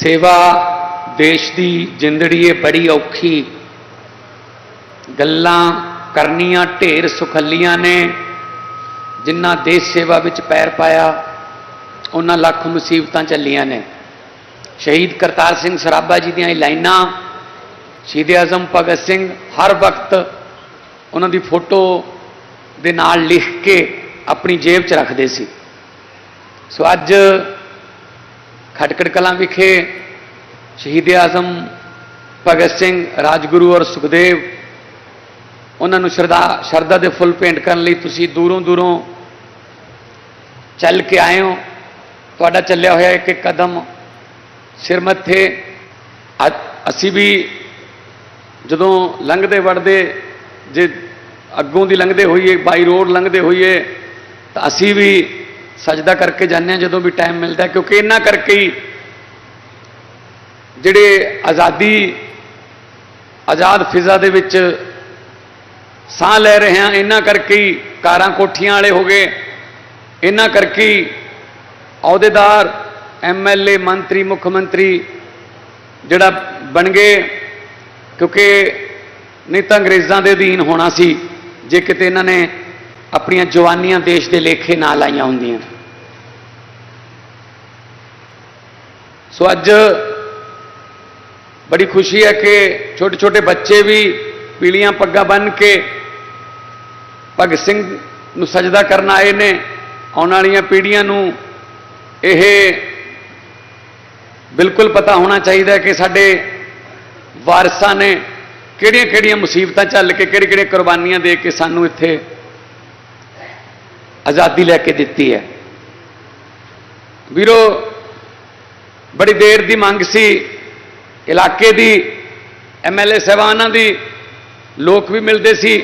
ਸੇਵਾ ਦੇਸ਼ ਦੀ ਜ਼ਿੰਦੜੀਏ ਬੜੀ ਔਖੀ। ਗੱਲਾਂ ਕਰਨੀਆਂ ਢੇਰ ਸੁਖੱਲੀਆਂ ਨੇ। ਜਿਨ੍ਹਾਂ ਦੇਸ਼ ਸੇਵਾ ਵਿੱਚ ਪੈਰ ਪਾਇਆ, ਉਹਨਾਂ ਲੱਖ ਮੁਸੀਬਤਾਂ ਚੱਲੀਆਂ ਨੇ। ਸ਼ਹੀਦ ਕਰਤਾਰ ਸਿੰਘ ਸਰਾਭਾ ਜੀ ਦੀਆਂ ਇਹ ਲਾਈਨਾਂ, ਸ਼ਹੀਦ ਆਜ਼ਮ ਭਗਤ ਸਿੰਘ ਹਰ ਵਕਤ ਉਹਨਾਂ ਦੀ ਫੋਟੋ ਦੇ ਨਾਲ ਲਿਖ ਕੇ ਆਪਣੀ ਜੇਬ 'ਚ ਰੱਖਦੇ ਸੀ। ਸੋ ਅੱਜ ਖਟਕੜ ਕਲਾਂ ਵਿਖੇ ਸ਼ਹੀਦ ਆਜ਼ਮ ਭਗਤ ਸਿੰਘ, ਰਾਜਗੁਰੂ ਔਰ ਸੁਖਦੇਵ, ਉਹਨਾਂ ਨੂੰ ਸ਼ਰਧਾ ਸ਼ਰਧਾ ਦੇ ਫੁੱਲ ਭੇਂਟ ਕਰਨ ਲਈ ਤੁਸੀਂ ਦੂਰੋਂ ਦੂਰੋਂ ਚੱਲ ਕੇ ਆਏ ਹੋ। ਤੁਹਾਡਾ ਚੱਲਿਆ ਹੋਇਆ ਇੱਕ ਇੱਕ ਕਦਮ ਸਿਰ ਮੱਥੇ। ਅ- ਅਸੀਂ ਵੀ ਜਦੋਂ ਲੰਘਦੇ ਵੜਦੇ, ਜੇ ਅੱਗੋਂ ਦੀ ਲੰਘਦੇ ਹੋਈਏ, ਬਾਈ ਰੋਡ ਲੰਘਦੇ ਹੋਈਏ, ਤਾਂ ਅਸੀਂ ਵੀ ਸਜਦਾ ਕਰਕੇ ਜਾਂਦੇ ਹਾਂ ਜਦੋਂ ਵੀ ਟਾਈਮ ਮਿਲਦਾ ਕਿਉਂਕਿ ਇਹਨਾਂ ਕਰਕੇ ਹੀ ਜਿਹੜੇ ਆਜ਼ਾਦੀ, ਆਜ਼ਾਦ ਫਿਜ਼ਾ ਦੇ ਵਿੱਚ ਸਾਹ ਲੈ ਰਹੇ ਹਾਂ, ਇਹਨਾਂ ਕਰਕੇ ਹੀ ਕਾਰਾਂ ਕੋਠੀਆਂ ਵਾਲੇ ਹੋ ਗਏ। ਇਹਨਾਂ ਕਰਕੇ ਹੀ ਅਹੁਦੇਦਾਰ ਐਮਐਲਏ ਮੰਤਰੀ, ਮੁੱਖ ਮੰਤਰੀ ਜਿਹੜਾ ਬਣ ਗਏ, ਕਿਉਂਕਿ ਨਹੀਂ ਤਾਂ ਅੰਗਰੇਜ਼ਾਂ ਦੇ ਅਧੀਨ ਹੋਣਾ ਸੀ। ਜੇ ਕਿਤੇ ਇਹਨਾਂ ਨੇ ਆਪਣੀਆਂ ਜਵਾਨੀਆਂ ਦੇਸ਼ ਦੇ ਲੇਖੇ ਨਾਲ ਆਈਆਂ ਹੁੰਦੀਆਂ। ਸੋ ਅੱਜ ਬੜੀ ਖੁਸ਼ੀ ਹੈ ਕਿ ਛੋਟੇ ਛੋਟੇ ਬੱਚੇ ਵੀ ਪੀਲੀਆਂ ਪੱਗਾਂ ਬੰਨ੍ਹ ਕੇ ਭਗਤ ਸਿੰਘ ਨੂੰ ਸਜਦਾ ਕਰਨ ਆਏ ਨੇ। ਆਉਣ ਵਾਲੀਆਂ ਪੀੜ੍ਹੀਆਂ ਨੂੰ ਇਹ ਬਿਲਕੁਲ ਪਤਾ ਹੋਣਾ ਚਾਹੀਦਾ ਕਿ ਸਾਡੇ ਵਾਰਸਾਂ ਨੇ ਕਿਹੜੀਆਂ ਕਿਹੜੀਆਂ ਮੁਸੀਬਤਾਂ ਝੱਲ ਕੇ ਕਿਹੜੀ ਕਿਹੜੀਆਂ ਕੁਰਬਾਨੀਆਂ ਦੇ ਕੇ ਸਾਨੂੰ ਇੱਥੇ ਆਜ਼ਾਦੀ ਲੈ ਕੇ ਦਿੱਤੀ ਹੈ। ਵੀਰੋ, ਬੜੀ ਦੇਰ ਦੀ ਮੰਗ ਸੀ। ਇਲਾਕੇ ਦੀ ਐਮਐਲਏ ਸਾਹਿਬਾਨਾਂ ਦੀ। ਲੋਕ ਵੀ ਮਿਲਦੇ ਸੀ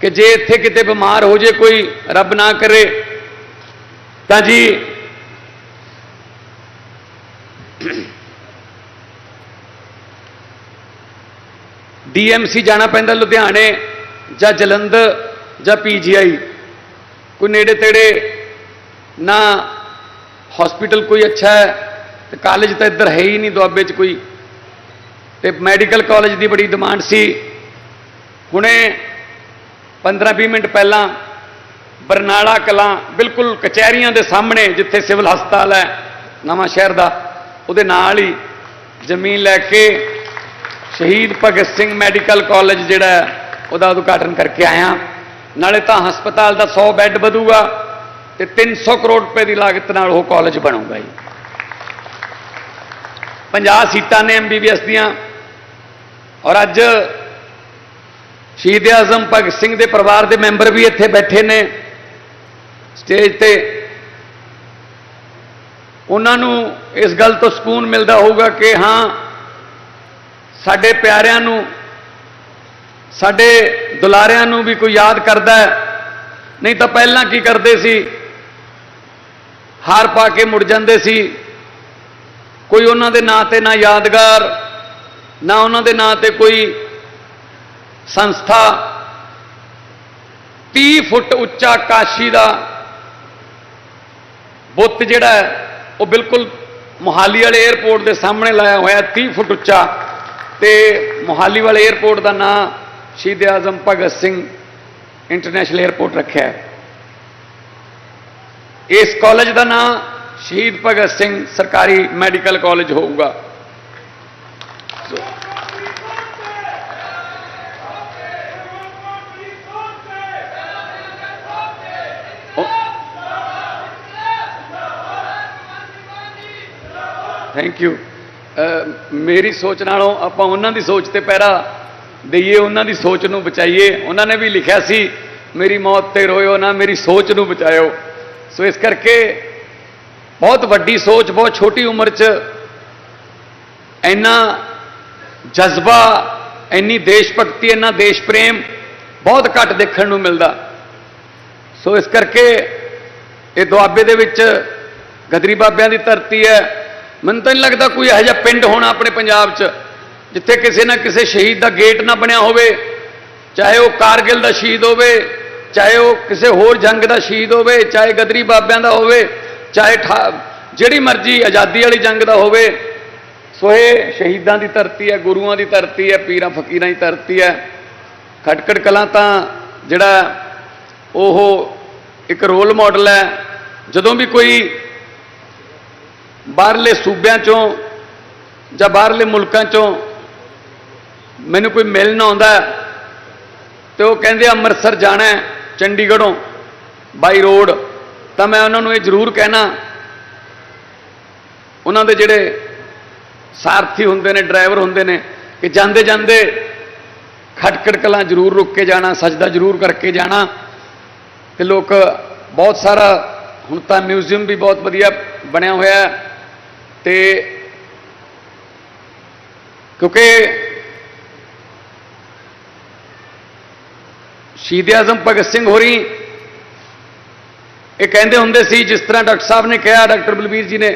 ਕਿ ਜੇ ਇੱਥੇ ਕਿਤੇ ਬਿਮਾਰ ਹੋ ਜੇ ਕੋਈ, ਰੱਬ ਨਾ ਕਰੇ। ਤਾਂ ਜੀ ਡੀਐਮਸੀ ਜਾਣਾ ਪੈਂਦਾ ਲੁਧਿਆਣੇ ਜਾਂ ਜਲੰਧਰ ਜਾਂ ਪੀਜੀਆਈ ਕੋਈ ਨੇੜੇ ਤੇੜੇ ਨਾ ਹਸਪੀਟਲ ਕੋਈ ਅੱਛਾ ਹੈ, ਤੇ ਕਾਲਜ ਤਾਂ ਇੱਧਰ ਹੈ ਹੀ ਨਹੀਂ ਦੁਆਬੇ 'ਚ ਕੋਈ। ਤੇ ਮੈਡੀਕਲ ਕਾਲਜ ਦੀ ਬੜੀ ਡਿਮਾਂਡ ਸੀ। ਹੁਣੇ 15-20 ਮਿੰਟ ਪਹਿਲਾਂ ਬਰਨਾਲਾ ਕਲਾਂ ਬਿਲਕੁਲ ਕਚਹਿਰੀਆਂ ਦੇ ਸਾਹਮਣੇ ਜਿੱਥੇ ਸਿਵਲ ਹਸਪਤਾਲ ਹੈ, ਨਵਾਂ ਸ਼ਹਿਰ ਦਾ, ਉਹਦੇ ਨਾਲ ਹੀ ਜ਼ਮੀਨ ਲੈ ਕੇ ਸ਼ਹੀਦ ਭਗਤ ਸਿੰਘ ਮੈਡੀਕਲ ਕਾਲਜ ਜਿਹੜਾ ਉਹਦਾ ਉਦਘਾਟਨ ਕਰਕੇ ਆਇਆ। ਨਾਲੇ ਤਾਂ ਹਸਪਤਾਲ ਦਾ 100 ਬੈੱਡ ਵਧੂਗਾ ਤੇ 300 ਕਰੋੜ ਰੁਪਏ ਦੀ ਲਾਗਤ ਨਾਲ ਉਹ ਕਾਲਜ ਬਣੂਗਾ ਜੀ। 50 ਸੀਟਾਂ ਨੇ ਐਮਬੀਬੀਐਸ ਦੀਆਂ। ਔਰ ਅੱਜ ਸ਼ਹੀਦ ਆਜ਼ਮ ਭਗਤ ਸਿੰਘ ਦੇ ਪਰਿਵਾਰ ਦੇ ਮੈਂਬਰ ਵੀ ਇੱਥੇ ਬੈਠੇ ਨੇ ਸਟੇਜ ਤੇ। ਉਹਨਾਂ ਨੂੰ ਇਸ ਗੱਲ ਤੋਂ ਸਕੂਨ ਮਿਲਦਾ ਹੋਊਗਾ ਕਿ ਹਾਂ, ਸਾਡੇ ਪਿਆਰਿਆਂ ਨੂੰ, ਸਾਡੇ ਦੁਲਾਰਿਆਂ ਨੂੰ ਵੀ ਕੋਈ ਯਾਦ ਕਰਦਾ ਹੈ? ਨਹੀਂ ਤਾਂ ਪਹਿਲਾਂ ਕੀ ਕਰਦੇ ਸੀ? ਹਾਰ ਪਾ ਕੇ ਮੁੜ ਜਾਂਦੇ ਸੀ। ਕੋਈ ਉਹਨਾਂ ਦੇ ਨਾਂ ਤੇ ਨਾ ਯਾਦਗਾਰ, ਨਾ ਉਹਨਾਂ ਦੇ ਨਾਂ ਤੇ ਕੋਈ ਸੰਸਥਾ। 30 ਫੁੱਟ ਉੱਚਾ ਕਾਸ਼ੀ ਦਾ ਬੁੱਤ ਜਿਹੜਾ ਉਹ ਬਿਲਕੁਲ ਮੋਹਾਲੀ ਵਾਲੇ 에ਅਰਪੋਰਟ ਦੇ ਸਾਹਮਣੇ ਲਾਇਆ ਹੋਇਆ 30 ਫੁੱਟ ਉੱਚਾ। ਤੇ ਮੋਹਾਲੀ ਵਾਲੇ 에ਅਰਪੋਰਟ ਦਾ ਨਾਂ ਸ਼ਹੀਦ ਆਜ਼ਮ ਭਗਤ ਸਿੰਘ ਇੰਟਰਨੈਸ਼ਨਲ 에ਅਰਪੋਰਟ ਰੱਖਿਆ ਹੈ ਇਸ ਕਾਲਜ ਦਾ ਨਾਮ ਸ਼ਹੀਦ ਭਗਤ ਸਿੰਘ ਸਰਕਾਰੀ ਮੈਡੀਕਲ ਕਾਲਜ ਹੋਊਗਾ ਥੈਂਕ ਯੂ ਮੇਰੀ ਸੋਚ ਨਾਲੋਂ ਆਪਾਂ ਉਹਨਾਂ ਦੀ ਸੋਚ ਤੇ ਪਹਿਰਾ ਦਈਏ ਉਹਨਾਂ ਦੀ ਸੋਚ ਨੂੰ ਬਚਾਈਏ। ਉਹਨਾਂ ਨੇ ਵੀ ਲਿਖਿਆ ਸੀ, ਮੇਰੀ ਮੌਤ ਤੇ ਰੋਇਓ ਨਾ, ਮੇਰੀ ਸੋਚ ਨੂੰ ਬਚਾਇਓ। ਸੋ ਇਸ ਕਰਕੇ ਬਹੁਤ ਵੱਡੀ ਸੋਚ, ਬਹੁਤ ਛੋਟੀ ਉਮਰ 'ਚ ਇੰਨਾ ਜਜ਼ਬਾ, ਇੰਨੀ ਦੇਸ਼ ਭਗਤੀ ਇੰਨਾ ਦੇਸ਼ ਪ੍ਰੇਮ ਬਹੁਤ ਘੱਟ ਦੇਖਣ ਨੂੰ ਮਿਲਦਾ। ਸੋ ਇਸ ਕਰਕੇ ਇਹ ਦੁਆਬੇ ਦੇ ਵਿੱਚ ਗਦਰੀ ਬਾਬਿਆਂ ਦੀ ਧਰਤੀ ਹੈ। ਮੈਨੂੰ ਤਾਂ ਨਹੀਂ ਲੱਗਦਾ ਕੋਈ ਇਹੋ ਜਿਹਾ ਪਿੰਡ ਹੋਣਾ ਆਪਣੇ ਪੰਜਾਬ 'ਚ। ਜਿੱਥੇ ਕਿਸੇ ਨਾ ਕਿਸੇ ਸ਼ਹੀਦ ਦਾ ਗੇਟ ਨਾ ਬਣਿਆ ਹੋਵੇ, ਚਾਹੇ ਉਹ ਕਾਰਗਿਲ ਦਾ ਸ਼ਹੀਦ ਹੋਵੇ, ਚਾਹੇ ਉਹ ਕਿਸੇ ਹੋਰ ਜੰਗ ਦਾ ਸ਼ਹੀਦ ਹੋਵੇ, ਚਾਹੇ ਗਦਰੀ ਬਾਬਿਆਂ ਦਾ ਹੋਵੇ, ਚਾਹੇ ਠਾ- ਜਿਹੜੀ ਮਰਜ਼ੀ ਆਜ਼ਾਦੀ ਵਾਲੀ ਜੰਗ ਦਾ ਹੋਵੇ ਸੋ ਇਹ ਸ਼ਹੀਦਾਂ ਦੀ ਧਰਤੀ ਹੈ, ਗੁਰੂਆਂ ਦੀ ਧਰਤੀ ਹੈ, ਪੀਰਾਂ ਫਕੀਰਾਂ ਦੀ ਧਰਤੀ ਹੈ। ਖਟਕੜ ਕਲਾਂ ਤਾਂ ਜਿਹੜਾ ਉਹ ਇੱਕ ਰੋਲ ਮਾਡਲ ਹੈ। ਜਦੋਂ ਵੀ ਕੋਈ ਬਾਹਰਲੇ ਸੂਬਿਆਂ ਚੋਂ ਜਾਂ ਬਾਹਰਲੇ ਮੁਲਕਾਂ ਚੋਂ ਮੈਨੂੰ ਕੋਈ ਮਿਲਣ ਆਉਂਦਾ ਹੈ, ਤੇ ਉਹ ਕਹਿੰਦੇ ਅੰਮ੍ਰਿਤਸਰ ਜਾਣਾ ਹੈ ਚੰਡੀਗੜ੍ਹੋਂ ਬਾਈ ਰੋਡ ਤਾਂ ਮੈਂ ਉਹਨਾਂ ਨੂੰ ਇਹ ਜ਼ਰੂਰ ਕਹਿਣਾ ਉਹਨਾਂ ਦੇ ਜਿਹੜੇ ਸਾਰਥੀ ਹੁੰਦੇ ਨੇ ਡਰਾਈਵਰ ਹੁੰਦੇ ਨੇ ਕਿ ਜਾਂਦੇ ਜਾਂਦੇ ਖਟਕੜ ਕਲਾਂ ਜ਼ਰੂਰ ਰੁੱਕ ਕੇ ਜਾਣਾ ਸਜਦਾ ਜ਼ਰੂਰ ਕਰਕੇ ਜਾਣਾ। ਤੇ ਲੋਕ ਬਹੁਤ ਸਾਰਾ ਹੁਣ ਤਾਂ ਮਿਊਜ਼ੀਅਮ ਵੀ ਬਹੁਤ ਵਧੀਆ ਬਣਿਆ ਹੋਇਆ ਹੈ। ਤੇ ਕਿਉਂਕਿ ਸ਼ਹੀਦ ਆਜ਼ਮ ਭਗਤ ਸਿੰਘ ਹੋਰੀ, ਇਹ ਕਹਿੰਦੇ ਹੁੰਦੇ ਸੀ, ਜਿਸ ਤਰ੍ਹਾਂ ਡਾਕਟਰ ਸਾਹਿਬ ਨੇ ਕਿਹਾ, ਡਾਕਟਰ ਬਲਬੀਰ ਜੀ ਨੇ,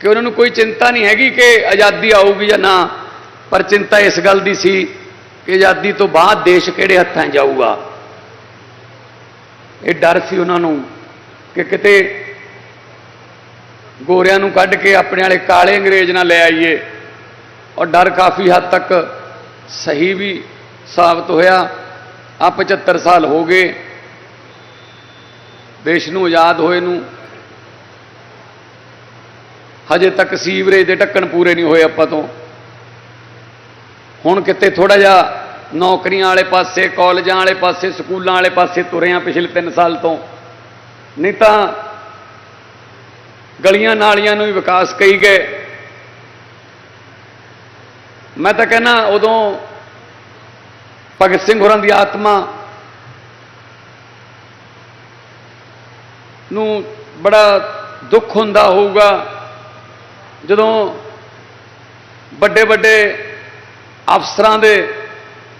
ਕਿ ਉਹਨਾਂ ਨੂੰ ਕੋਈ ਚਿੰਤਾ ਨਹੀਂ ਹੈਗੀ ਕਿ ਆਜ਼ਾਦੀ ਆਊਗੀ ਜਾਂ ਨਾ, ਪਰ ਚਿੰਤਾ ਇਸ ਗੱਲ ਦੀ ਸੀ ਕਿ ਆਜ਼ਾਦੀ ਤੋਂ ਬਾਅਦ ਦੇਸ਼ ਕਿਹੜੇ ਹੱਥਾਂ ਜਾਊਗਾ। ਇਹ ਡਰ ਸੀ ਉਹਨਾਂ ਨੂੰ ਕਿ ਕਿਤੇ ਗੋਰਿਆਂ ਨੂੰ ਕੱਢ ਕੇ ਆਪਣੇ ਵਾਲੇ ਕਾਲੇ ਅੰਗਰੇਜ਼ ਨਾਲ ਲੈ ਆਈਏ। ਔਰ ਡਰ ਕਾਫੀ ਹੱਦ ਤੱਕ ਸਹੀ ਵੀ ਸਾਬਤ ਹੋਇਆ। ਆ 75 ਸਾਲ ਹੋ ਗਏ। ਦੇਸ਼ ਨੂੰ ਆਜ਼ਾਦ ਹੋਏ ਨੂੰ। ਹਜੇ ਤੱਕ ਸੀਵਰੇਜ ਦੇ ਢੱਕਣ ਪੂਰੇ ਨਹੀਂ ਹੋਏ ਆਪਾਂ ਤੋਂ। ਹੁਣ ਕਿਤੇ ਥੋੜਾ ਜਿਹਾ ਨੌਕਰੀਆਂ ਵਾਲੇ ਪਾਸੇ, ਕਾਲਜਾਂ ਵਾਲੇ ਪਾਸੇ, ਸਕੂਲਾਂ ਵਾਲੇ ਪਾਸੇ ਤੁਰੇ ਪਿਛਲੇ 3 ਸਾਲ ਤੋਂ। ਨਹੀਂ ਤਾਂ ਗਲੀਆਂ ਨਾਲੀਆਂ ਨੂੰ ਵੀ ਵਿਕਾਸ ਕਹੀ ਗਏ। ਮੈਂ ਤਾਂ ਕਹਿੰਦਾ, ਉਦੋਂ ਭਗਤ ਸਿੰਘ ਹੋਰਾਂ ਦੀ ਆਤਮਾ ਨੂੰ ਬੜਾ ਦੁੱਖ ਹੁੰਦਾ ਹੋਊਗਾ। ਜਦੋਂ ਵੱਡੇ ਵੱਡੇ ਅਫਸਰਾਂ ਦੇ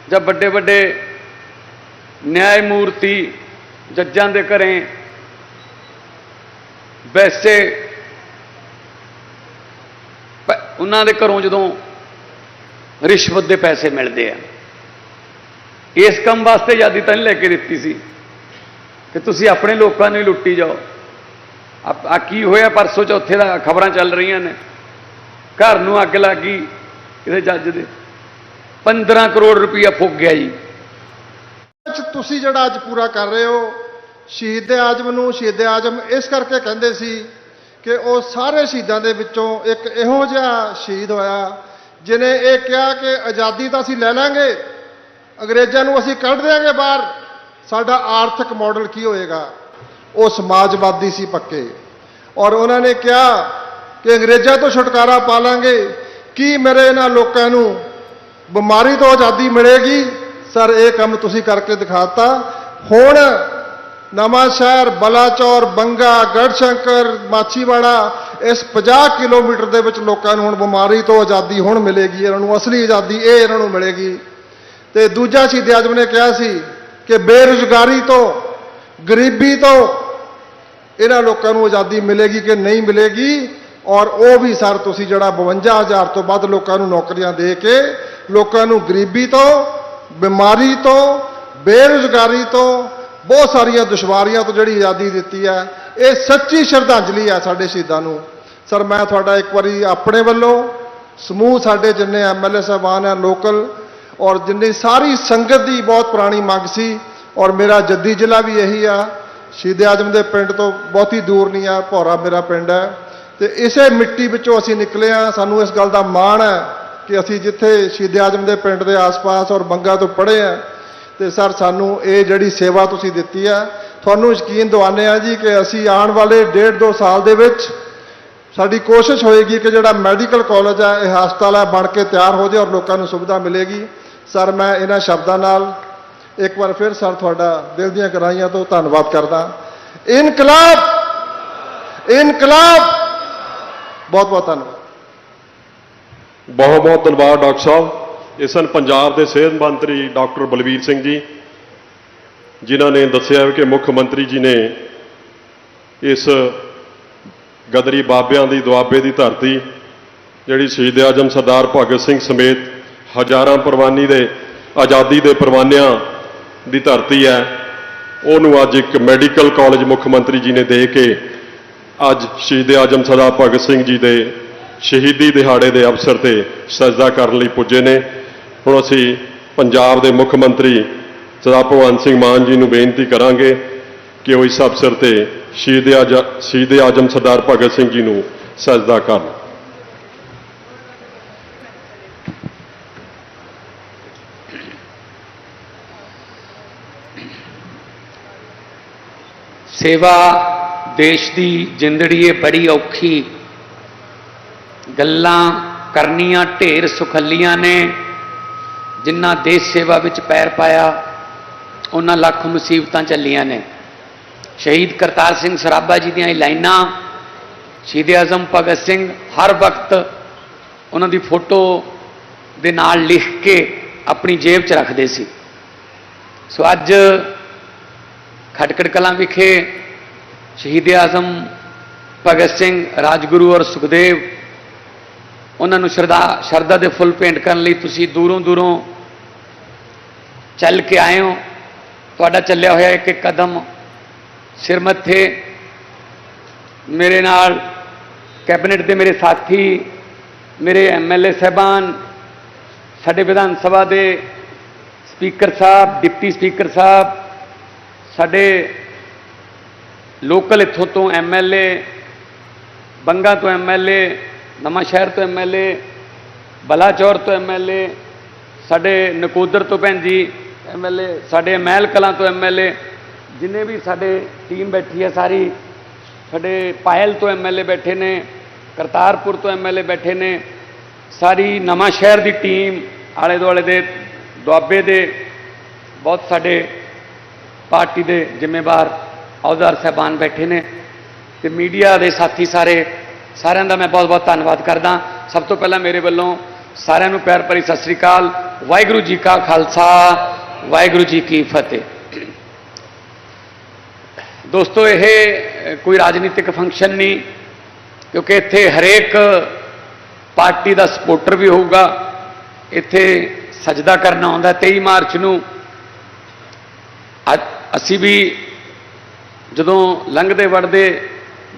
ਜਾਂ ਵੱਡੇ ਵੱਡੇ ਨਿਆਇਮੂਰਤੀ ਜੱਜਾਂ ਦੇ ਘਰੇ ਵੈਸੇ ਪ- ਉਹਨਾਂ ਦੇ ਘਰੋਂ ਜਦੋਂ ਰਿਸ਼ਵਤ ਦੇ ਪੈਸੇ ਮਿਲਦੇ ਆ। ਇਸ ਕੰਮ ਵਾਸਤੇ ਆਜ਼ਾਦੀ ਤਾਂ ਨਹੀਂ ਲੈ ਕੇ ਦਿੱਤੀ ਸੀ। ਕਿ ਤੁਸੀਂ ਆਪਣੇ ਲੋਕਾਂ ਨੂੰ ਲੁੱਟੀ ਜਾਓ। ਆ- ਕੀ ਹੋਇਆ ਪਰਸੋਂ ਚੌਥੇ ਦਾ ਖਬਰਾਂ ਚੱਲ ਰਹੀਆਂ ਨੇ। ਘਰ ਨੂੰ ਅੱਗ ਲੱਗ ਗਈ ਇਹਦੇ ਜੱਜ ਦੇ। 15 ਕਰੋੜ ਰੁਪਈਆ ਫੁੱਕ ਗਿਆ ਜੀ। ਵਿੱਚ ਤੁਸੀਂ ਜਿਹੜਾ ਅੱਜ ਪੂਰਾ ਕਰ ਰਹੇ ਹੋ, ਸ਼ਹੀਦ ਆਜਮ ਨੂੰ, ਸ਼ਹੀਦ ਆਜਮ ਇਸ ਕਰਕੇ ਕਹਿੰਦੇ ਸੀ ਕਿ ਉਹ ਸਾਰੇ ਸ਼ਹੀਦਾਂ ਦੇ ਵਿੱਚੋਂ ਇੱਕ ਇਹੋ ਜਿਹਾ ਸ਼ਹੀਦ ਹੋਇਆ ਜਿਨੇ ਇਹ ਕਿਹਾ ਕਿ ਆਜ਼ਾਦੀ ਤਾਂ ਅਸੀਂ ਲੈ ਲਾਂਗੇ ਅੰਗਰੇਜ਼ਾਂ ਨੂੰ ਅਸੀਂ ਕੱਢ ਦਿਆਂਗੇ ਬਾਹਰ। ਸਾਡਾ ਆਰਥਿਕ ਮਾਡਲ ਕੀ ਹੋਏਗਾ? ਉਹ ਸਮਾਜਵਾਦੀ ਸੀ ਪੱਕੇ। ਔਰ ਉਹਨਾਂ ਨੇ ਕਿਹਾ ਕਿ ਅੰਗਰੇਜ਼ਾਂ ਤੋਂ ਛੁਟਕਾਰਾ ਪਾ ਲਾਂਗੇ। ਕੀ ਮੇਰੇ ਇਹਨਾਂ ਲੋਕਾਂ ਨੂੰ ਬਿਮਾਰੀ ਤੋਂ ਆਜ਼ਾਦੀ ਮਿਲੇਗੀ? ਸਰ, ਇਹ ਕੰਮ ਤੁਸੀਂ ਕਰਕੇ ਦਿਖਾਤਾ। ਹੁਣ ਨਵਾਂ ਸ਼ਹਿਰ ਬਲਾਚੌਰ, ਬੰਗਾ ਗੜਸ਼ੰਕਰ ਮਾਛੀਵਾੜਾ, ਇਸ 50 ਕਿਲੋਮੀਟਰ ਦੇ ਵਿੱਚ ਲੋਕਾਂ ਨੂੰ ਹੁਣ ਬਿਮਾਰੀ ਤੋਂ ਆਜ਼ਾਦੀ ਹੁਣ ਮਿਲੇਗੀ। ਇਹਨਾਂ ਨੂੰ ਅਸਲੀ ਆਜ਼ਾਦੀ, ਇਹ ਇਹਨਾਂ ਨੂੰ ਮਿਲੇਗੀ। ਤੇ ਦੂਜਾ ਸ਼ਹੀਦ ਆਜ਼ਮ ਨੇ ਕਿਹਾ ਸੀ ਕਿ ਬੇਰੁਜ਼ਗਾਰੀ ਤੋਂ, ਗਰੀਬੀ ਤੋਂ ਇਹਨਾਂ ਲੋਕਾਂ ਨੂੰ ਆਜ਼ਾਦੀ ਮਿਲੇਗੀ ਕਿ ਨਹੀਂ ਮਿਲੇਗੀ ਔਰ ਉਹ ਵੀ ਸਰ ਤੁਸੀਂ ਜਿਹੜਾ 52000 ਤੋਂ ਵੱਧ ਲੋਕਾਂ ਨੂੰ ਨੌਕਰੀਆਂ ਦੇ ਕੇ ਲੋਕਾਂ ਨੂੰ ਗਰੀਬੀ ਤੋਂ, ਬਿਮਾਰੀ ਤੋਂ, ਬੇਰੁਜ਼ਗਾਰੀ ਤੋਂ, ਬਹੁਤ ਸਾਰੀਆਂ ਦੁਸ਼ਵਾਰੀਆਂ ਤੋਂ ਜਿਹੜੀ ਆਜ਼ਾਦੀ ਦਿੱਤੀ ਹੈ, ਇਹ ਸੱਚੀ ਸ਼ਰਧਾਂਜਲੀ ਹੈ ਸਾਡੇ ਸ਼ਹੀਦਾਂ ਨੂੰ। ਸਰ, ਮੈਂ ਤੁਹਾਡਾ ਇੱਕ ਵਾਰੀ ਆਪਣੇ ਵੱਲੋਂ ਸਮੂਹ ਸਾਡੇ ਜਿੰਨੇ ਐਮਐਲਏ ਸਾਹਿਬਾਨ ਆ ਲੋਕਲ ਔਰ ਜਿੰਨੀ ਸਾਰੀ ਸੰਗਤ ਦੀ ਬਹੁਤ ਪੁਰਾਣੀ ਮੰਗ ਸੀ, ਔਰ ਮੇਰਾ ਜੱਦੀ ਜ਼ਿਲ੍ਹਾ ਵੀ ਇਹੀ ਆ। ਸ਼ਹੀਦ ਆਜਮ ਦੇ ਪਿੰਡ ਤੋਂ ਬਹੁਤੀ ਦੂਰ ਨਹੀਂ ਆ, ਭੌਰਾ ਮੇਰਾ ਪਿੰਡ ਹੈ। ਤੇ ਇਸੇ ਮਿੱਟੀ ਵਿੱਚੋਂ ਅਸੀਂ ਨਿਕਲੇ ਆ ਸਾਨੂੰ ਇਸ ਗੱਲ ਦਾ ਮਾਣ ਹੈ ਕਿ ਅਸੀਂ ਜਿੱਥੇ ਸ਼ਹੀਦ ਆਜਮ ਦੇ ਪਿੰਡ ਦੇ ਆਸ-ਪਾਸ ਔਰ ਬੰਗਾ ਤੋਂ ਪੜ੍ਹੇ ਆ ਤੇ ਸਰ ਸਾਨੂੰ ਇਹ ਜਿਹੜੀ ਸੇਵਾ ਤੁਸੀਂ ਦਿੱਤੀ ਆ ਤੁਹਾਨੂੰ ਯਕੀਨ ਦਿਵਾਉਂਦੇ ਆ ਜੀ ਕਿ ਅਸੀਂ ਆਉਣ ਵਾਲੇ ਡੇਢ ਦੋ ਸਾਲ ਦੇ ਵਿੱਚ ਸਾਡੀ ਕੋਸ਼ਿਸ਼ ਹੋਏਗੀ ਕਿ ਜਿਹੜਾ ਮੈਡੀਕਲ ਕਾਲਜ ਹੈ, ਇਹ ਹਸਪਤਾਲ ਹੈ, ਬਣ ਕੇ ਤਿਆਰ ਹੋ ਜਾਏ ਔਰ ਲੋਕਾਂ ਨੂੰ ਸੁਵਿਧਾ ਮਿਲੇਗੀ। ਸਰ, ਮੈਂ ਇਹਨਾਂ ਸ਼ਬਦਾਂ ਨਾਲ ਇੱਕ ਵਾਰ ਫਿਰ ਸਰ ਤੁਹਾਡਾ ਦਿਲ ਦੀਆਂ ਗਹਿਰਾਈਆਂ ਤੋਂ ਧੰਨਵਾਦ ਕਰਦਾ। ਇਨਕਲਾਬ! ਇਨਕਲਾਬ! ਬਹੁਤ ਬਹੁਤ ਧੰਨਵਾਦ। ਬਹੁਤ ਬਹੁਤ ਧੰਨਵਾਦ, ਡਾਕਟਰ ਸਾਹਿਬ। ਇਹ ਸਨ ਪੰਜਾਬ ਦੇ ਸਿਹਤ ਮੰਤਰੀ ਡਾਕਟਰ ਬਲਵੀਰ ਸਿੰਘ ਜੀ, ਜਿਨ੍ਹਾਂ ਨੇ ਦੱਸਿਆ ਕਿ ਮੁੱਖ ਮੰਤਰੀ ਜੀ ਨੇ ਇਸ ਗਦਰੀ ਬਾਬਿਆਂ ਦੀ ਦੁਆਬੇ ਦੀ ਧਰਤੀ, ਜਿਹੜੀ ਸ਼ਹੀਦ ਆਜਮ ਸਰਦਾਰ ਭਗਤ ਸਿੰਘ ਸਮੇਤ ਹਜ਼ਾਰਾਂ ਪ੍ਰਵਾਨੀ ਦੇ, ਆਜ਼ਾਦੀ ਦੇ ਪ੍ਰਵਾਨਿਆਂ ਦੀ ਧਰਤੀ ਹੈ। ਉਹਨੂੰ ਅੱਜ ਇੱਕ ਮੈਡੀਕਲ ਕਾਲਜ ਮੁੱਖ ਮੰਤਰੀ ਜੀ ਨੇ ਦੇ ਕੇ ਅੱਜ ਸ਼ਹੀਦ ਆਜਮ ਸਰਦਾਰ ਭਗਤ ਸਿੰਘ ਜੀ ਦੇ ਸ਼ਹੀਦੀ ਦਿਹਾੜੇ ਦੇ ਅਵਸਰ ਤੇ ਸਜਦਾ ਕਰਨ ਲਈ ਪੁੱਜੇ ਨੇ। ਹੁਣ ਅਸੀਂ ਪੰਜਾਬ ਦੇ ਮੁੱਖ ਮੰਤਰੀ ਸਰਦਾਰ ਭਗਵੰਤ ਸਿੰਘ ਮਾਨ ਜੀ ਨੂੰ ਬੇਨਤੀ ਕਰਾਂਗੇ ਕਿ ਉਹ ਇਸ ਅਵਸਰ ਤੇ ਸ਼ਹੀਦ ਆਜ- ਸ਼ਹੀਦ ਆਜਮ ਸਰਦਾਰ ਭਗਤ ਸਿੰਘ ਜੀ ਨੂੰ ਸਜਦਾ ਕਰਨ। ਸੇਵਾ ਦੇਸ਼ ਦੀ ਜ਼ਿੰਦੜੀ ਇਹ ਬੜੀ ਔਖੀ। ਗੱਲਾਂ ਕਰਨੀਆਂ ਢੇਰ ਸੁਖੱਲੀਆਂ ਨੇ। ਜਿਨ੍ਹਾਂ ਦੇਸ਼ ਸੇਵਾ ਵਿੱਚ ਪੈਰ ਪਾਇਆ, ਉਹਨਾਂ ਲੱਖ ਮੁਸੀਬਤਾਂ ਚੱਲੀਆਂ ਨੇ। ਸ਼ਹੀਦ ਕਰਤਾਰ ਸਿੰਘ ਸਰਾਭਾ ਜੀ ਦੀਆਂ ਇਹ ਲਾਈਨਾਂ, ਸ਼ਹੀਦ ਆਜ਼ਮ ਭਗਤ ਸਿੰਘ ਹਰ ਵਕਤ ਉਹਨਾਂ ਦੀ ਫੋਟੋ ਦੇ ਨਾਲ ਲਿਖ ਕੇ ਆਪਣੀ ਜੇਬ 'ਚ ਰੱਖਦੇ ਸੀ। ਸੋ ਅੱਜ ਖਟਕੜ ਕਲਾਂ ਵਿਖੇ ਸ਼ਹੀਦ ਆਜ਼ਮ, ਭਗਤ ਸਿੰਘ, ਰਾਜਗੁਰੂ ਔਰ ਸੁਖਦੇਵ, ਉਹਨਾਂ ਨੂੰ ਸ਼ਰਧਾ ਸ਼ਰਧਾ ਦੇ ਫੁੱਲ ਭੇਂਟ ਕਰਨ ਲਈ ਤੁਸੀਂ ਦੂਰੋਂ ਦੂਰੋਂ ਚੱਲ ਕੇ ਆਏ ਹੋ। ਤੁਹਾਡਾ ਚੱਲਿਆ ਹੋਇਆ ਇੱਕ ਇੱਕ ਕਦਮ ਸਿਰ ਮੱਥੇ ਮੇਰੇ ਨਾਲ ਕੈਬਨਿਟ ਦੇ ਮੇਰੇ ਸਾਥੀ, ਮੇਰੇ ਐਮਐਲਏ ਸਹਿਬਾਨ, ਸਾਡੇ ਵਿਧਾਨ ਸਭਾ ਦੇ ਸਪੀਕਰ ਸਾਹਿਬ, ਡਿਪਟੀ ਸਪੀਕਰ ਸਾਹਿਬ ਸਾਡੇ ਲੋਕਲ ਇੱਥੋਂ ਤੋਂ ਐਮਐਲਏ ਬੰਗਾ ਤੋਂ ਐਮਐਲਏ ਨਵਾਂ ਸ਼ਹਿਰ ਤੋਂ ਐਮਐਲਏ ਬਲਾਚੌਰ ਤੋਂ ਐਮਐਲਏ ਸਾਡੇ ਨਕੋਦਰ ਤੋਂ ਭੈਣ ਜੀ ਐਮਐਲਏ ਸਾਡੇ ਮਹਿਲ ਕਲਾਂ ਤੋਂ ਐਮਐਲਏ ਜਿੰਨੇ ਵੀ ਸਾਡੇ ਟੀਮ ਬੈਠੀ ਹੈ ਸਾਰੀ, ਸਾਡੇ ਪਾਇਲ ਤੋਂ ਐਮਐਲਏ ਬੈਠੇ ਨੇ, ਕਰਤਾਰਪੁਰ ਤੋਂ ਐਮਐਲਏ ਬੈਠੇ ਨੇ, ਸਾਰੀ ਨਵਾਂ ਸ਼ਹਿਰ ਦੀ ਟੀਮ ਆਲੇ ਦੁਆਲੇ ਦੇ ਦੁਆਬੇ ਦੇ, ਬਹੁਤ ਸਾਡੇ ਪਾਰਟੀ ਦੇ ਜ਼ਿੰਮੇਵਾਰ ਅਹੁਦਾਰ ਸਾਹਿਬਾਨ ਬੈਠੇ ਨੇ ਤੇ ਮੀਡੀਆ ਦੇ ਸਾਥੀ ਸਾਰੇ, ਸਾਰਿਆਂ ਦਾ ਮੈਂ ਬਹੁਤ ਬਹੁਤ ਧੰਨਵਾਦ ਕਰਦਾ। ਸਭ ਤੋਂ ਪਹਿਲਾਂ ਮੇਰੇ ਵੱਲੋਂ ਸਾਰਿਆਂ ਨੂੰ ਪਿਆਰ ਭਰੀ ਸਤਿ ਸ੍ਰੀ ਅਕਾਲ। ਵਾਹਿਗੁਰੂ ਜੀ ਕਾ ਖਾਲਸਾ, ਵਾਹਿਗੁਰੂ ਜੀ ਕੀ ਫਤਿਹ। ਦੋਸਤੋ, ਇਹ ਕੋਈ ਰਾਜਨੀਤਿਕ ਫੰਕਸ਼ਨ ਨਹੀਂ, ਕਿਉਂਕਿ ਇੱਥੇ ਹਰੇਕ ਪਾਰਟੀ ਦਾ ਸਪੋਰਟਰ ਵੀ ਹੋਊਗਾ। ਇੱਥੇ ਸਜਦਾ ਕਰਨਾ ਆਉਂਦਾ 23 ਮਾਰਚ ਨੂੰ ਅੱਜ ਅਸੀਂ ਵੀ ਜਦੋਂ ਲੰਘਦੇ ਵੜਦੇ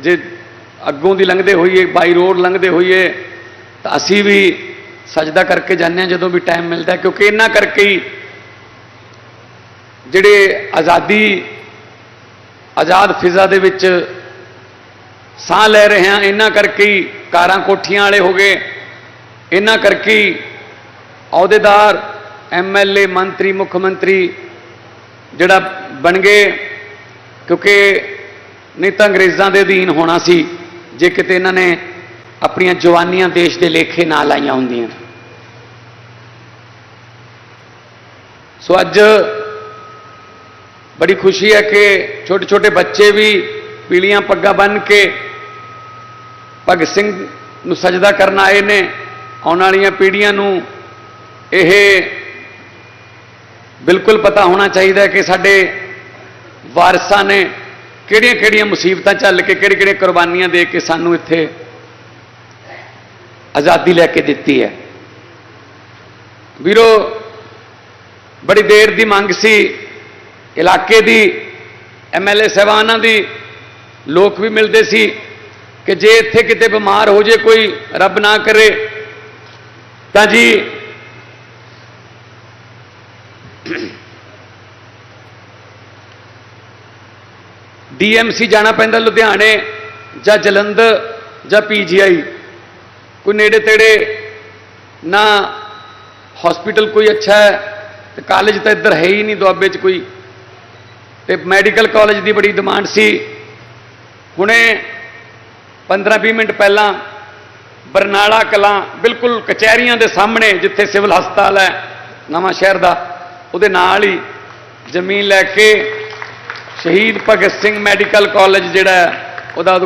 ਜੇ ਅੱਗੋਂ ਦੀ ਲੰਘਦੇ ਹੋਈਏ, ਬਾਈ ਰੋਡ ਲੰਘਦੇ ਹੋਈਏ, ਤਾਂ ਅਸੀਂ ਵੀ ਸਜਦਾ ਕਰਕੇ ਜਾਂਦੇ ਹਾਂ ਜਦੋਂ ਵੀ ਟਾਈਮ ਮਿਲਦਾ ਕਿਉਂਕਿ ਇਹਨਾਂ ਕਰਕੇ ਹੀ ਜਿਹੜੇ ਆਜ਼ਾਦੀ, ਆਜ਼ਾਦ ਫਿਜ਼ਾ ਦੇ ਵਿੱਚ ਸਾਹ ਲੈ ਰਹੇ ਹਾਂ, ਇਹਨਾਂ ਕਰਕੇ ਹੀ ਕਾਰਾਂ ਕੋਠੀਆਂ ਵਾਲੇ ਹੋ ਗਏ, ਇਹਨਾਂ ਕਰਕੇ ਹੀ ਅਹੁਦੇਦਾਰ ਐਮਐਲਏ ਮੰਤਰੀ, ਮੁੱਖ ਮੰਤਰੀ ਜਿਹੜਾ ਬਣ ਗਏ, ਕਿਉਂਕਿ ਨਹੀਂ ਤਾਂ ਅੰਗਰੇਜ਼ਾਂ ਦੇ ਅਧੀਨ ਹੋਣਾ ਸੀ, ਜੇ ਕਿਤੇ ਇਹਨਾਂ ਨੇ ਆਪਣੀਆਂ ਜਵਾਨੀਆਂ ਦੇਸ਼ ਦੇ ਲੇਖੇ ਨਾ ਲਾਈਆਂ ਹੁੰਦੀਆਂ। ਸੋ ਅੱਜ ਬੜੀ ਖੁਸ਼ੀ ਹੈ ਕਿ ਛੋਟੇ ਛੋਟੇ ਬੱਚੇ ਵੀ ਪੀਲੀਆਂ ਪੱਗਾਂ ਬੰਨ੍ਹ ਕੇ ਭਗਤ ਸਿੰਘ ਨੂੰ ਸਜਦਾ ਕਰਨ ਆਏ ਨੇ। ਆਉਣ ਵਾਲੀਆਂ ਪੀੜ੍ਹੀਆਂ ਨੂੰ ਇਹ ਬਿਲਕੁਲ ਪਤਾ ਹੋਣਾ ਚਾਹੀਦਾ ਕਿ ਸਾਡੇ ਵਾਰਸਾਂ ਨੇ ਕਿਹੜੀਆਂ ਕਿਹੜੀਆਂ ਮੁਸੀਬਤਾਂ ਝੱਲ ਕੇ ਕਿਹੜੇ ਕਿਹੜੇ ਕੁਰਬਾਨੀਆਂ ਦੇ ਕੇ ਸਾਨੂੰ ਇੱਥੇ ਆਜ਼ਾਦੀ ਲੈ ਕੇ ਦਿੱਤੀ ਹੈ। ਵੀਰੋ, ਬੜੀ ਦੇਰ ਦੀ ਮੰਗ ਸੀ। ਇਲਾਕੇ ਦੀ ਐਮਐਲਏ ਸਾਹਿਬਾਨਾਂ ਦੀ ਲੋਕ ਵੀ ਮਿਲਦੇ ਸੀ ਕਿ ਜੇ ਇੱਥੇ ਕਿਤੇ ਬਿਮਾਰ ਹੋ ਜੇ, ਕੋਈ ਰੱਬ ਨਾ ਕਰੇ, ਤਾਂ ਜੀ ਡੀਐਮਸੀ ਜਾਣਾ ਪੈਂਦਾ ਲੁਧਿਆਣੇ ਜਾਂ ਜਲੰਧਰ ਜਾਂ ਪੀਜੀਆਈ। ਕੋਈ ਨੇੜੇ ਤੇੜੇ ਨਾ ਹਸਪੀਟਲ ਕੋਈ ਅੱਛਾ ਹੈ ਤੇ ਕਾਲਜ ਤਾਂ ਇੱਧਰ ਹੈ ਹੀ ਨਹੀਂ ਦੁਆਬੇ 'ਚ ਕੋਈ। ਤੇ ਮੈਡੀਕਲ ਕਾਲਜ ਦੀ ਬੜੀ ਡਿਮਾਂਡ ਸੀ। ਹੁਣੇ 15-20 ਮਿੰਟ ਪਹਿਲਾਂ ਬਰਨਾਲਾ ਕਲਾਂ ਬਿਲਕੁਲ ਕਚਹਿਰੀਆਂ ਦੇ ਸਾਹਮਣੇ ਜਿੱਥੇ ਸਿਵਲ ਹਸਪਤਾਲ ਹੈ ਨਵਾਂ ਸ਼ਹਿਰ ਦਾ, ਉਹਦੇ ਨਾਲ ਹੀ ਜ਼ਮੀਨ ਲੈ ਕੇ ਸ਼ਹੀਦ ਭਗਤ ਸਿੰਘ ਮੈਡੀਕਲ ਕਾਲਜ ਜਿਹੜਾ ਉਹਦਾ